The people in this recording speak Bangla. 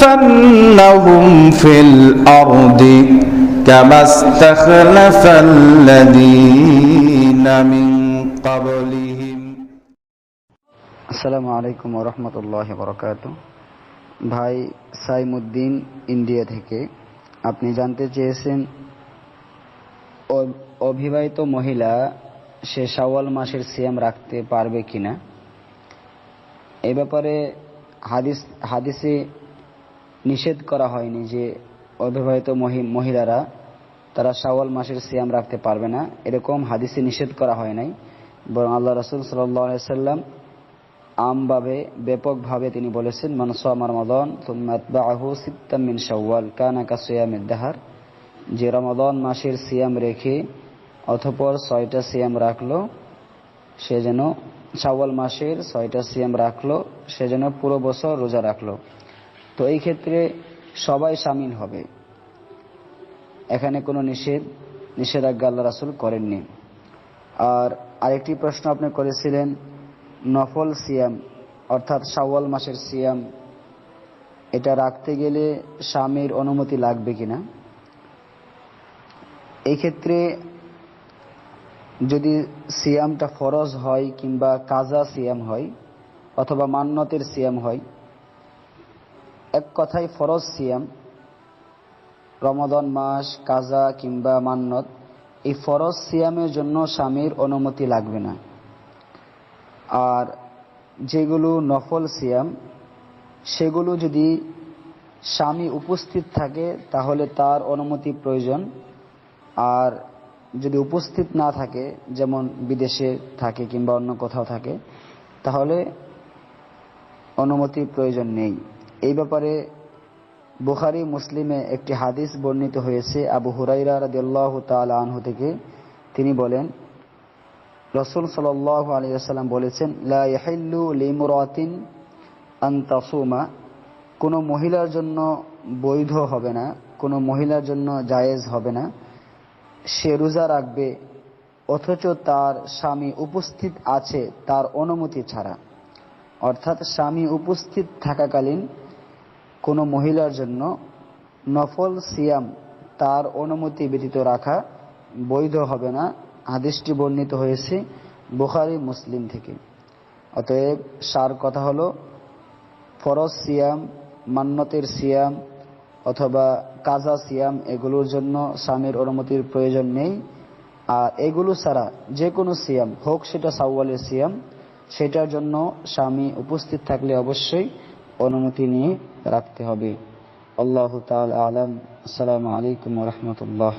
ليستخلفنهم في الأرض كما استخلف الذين من قبلهم আসসালামু আলাইকুম রহমতুল্লাহ বরকাত ভাই সাইমুদ্দিন ইন্ডিয়া থেকে আপনি জানতে চেয়েছেন অ- অবিবাহিত মহিলা সে শাওয়াল মাসের সিয়াম রাখতে পারবে কিনা এ ব্যাপারে হাদিস, হাদিসে নিষেধ করা হয়নি যে অবিবাহিত মহি- মহিলারা তারা শাওয়াল মাসের সিয়াম রাখতে পারবে না। এরকম হাদিসে নিষেধ করা হয় নাই। বরং আল্লাহ রসুল সাল্লাম আমভাবে, ব্যাপকভাবে তিনি বলেছেন মানসামার মদন তুমাতবাহু সিত্তামিন কানা কাসিয়ামের দাহার। যে রমাদন মাসের সিয়াম রেখে অথপর ছয়টা সিয়াম রাখল, সে যেন শাওয়াল মাসের ছয়টা সিয়াম রাখল সে যেন পুরো বছর রোজা রাখল। তো এই ক্ষেত্রে সবাই সামিল হবে। এখানে কোনো নিষেধ, নিষেধাজ্ঞা আল্লাহ রাসুল করেননি। আর আরেকটি প্রশ্ন আপনি করেছিলেন, নফল সিয়াম, অর্থাৎ শাওয়াল মাসের সিয়াম, এটা রাখতে গেলে স্বামীর অনুমতি লাগবে কিনা? এই ক্ষেত্রে যদি সিয়ামটা ফরজ হয় কিংবা কাজা সিয়াম হয় অথবা মান্যতের সিয়াম হয়, এক কথায় ফরজ সিয়াম রমদন মাস, কাজা কিংবা মান্নত, এই ফরজ সিয়ামের জন্য স্বামীর অনুমতি লাগবে না। আর যেগুলো নফল সিয়াম, সেগুলো যদি স্বামী উপস্থিত থাকে তাহলে তার অনুমতি প্রয়োজন। আর যদি উপস্থিত না থাকে, যেমন বিদেশে থাকে কিংবা অন্য কোথাও থাকে, তাহলে অনুমতির প্রয়োজন নেই। এই ব্যাপারে বুখারি, মুসলিমে একটি হাদিস বর্ণিত হয়েছে, আবু হুরাইরা রাদিয়াল্লাহু তাআলা আনহু থেকে। তিনি বলেন, রসুল সাল্লাহ আলিয়াল্লাম বলেছেন, লা ইয়াহিল্লু লিমুরাতিন আন তাসুমা। কোনো মহিলার জন্য বৈধ হবে না, কোনো মহিলার জন্য জায়েজ হবে না। সে রোজা রাখবে, অথচ তার স্বামী উপস্থিত আছে তার অনুমতি ছাড়া। অর্থাৎ স্বামী উপস্থিত থাকাকালীন কোনো মহিলার জন্য নফল সিয়াম তার অনুমতি ব্যতীত রাখা বৈধ হবে না, হাদিসটি বর্ণিত হয়েছে বুখারি, মুসলিম থেকে। অতএব সার কথা হলো, ফরজ সিয়াম মান্যতের সিয়াম অথবা কাজা, সিয়াম এগুলোর জন্য স্বামীর অনুমতির প্রয়োজন নেই। আর এগুলো ছাড়া যে কোনো সিয়াম হোক সেটা সাউওয়ালের সিয়াম, সেটার জন্য স্বামী উপস্থিত থাকলে অবশ্যই অনুমতি নিয়ে রাখতে হবে। আল্লাহ তাল আলাম। আসসালামু আলাইকুম রহমতুল্লাহ।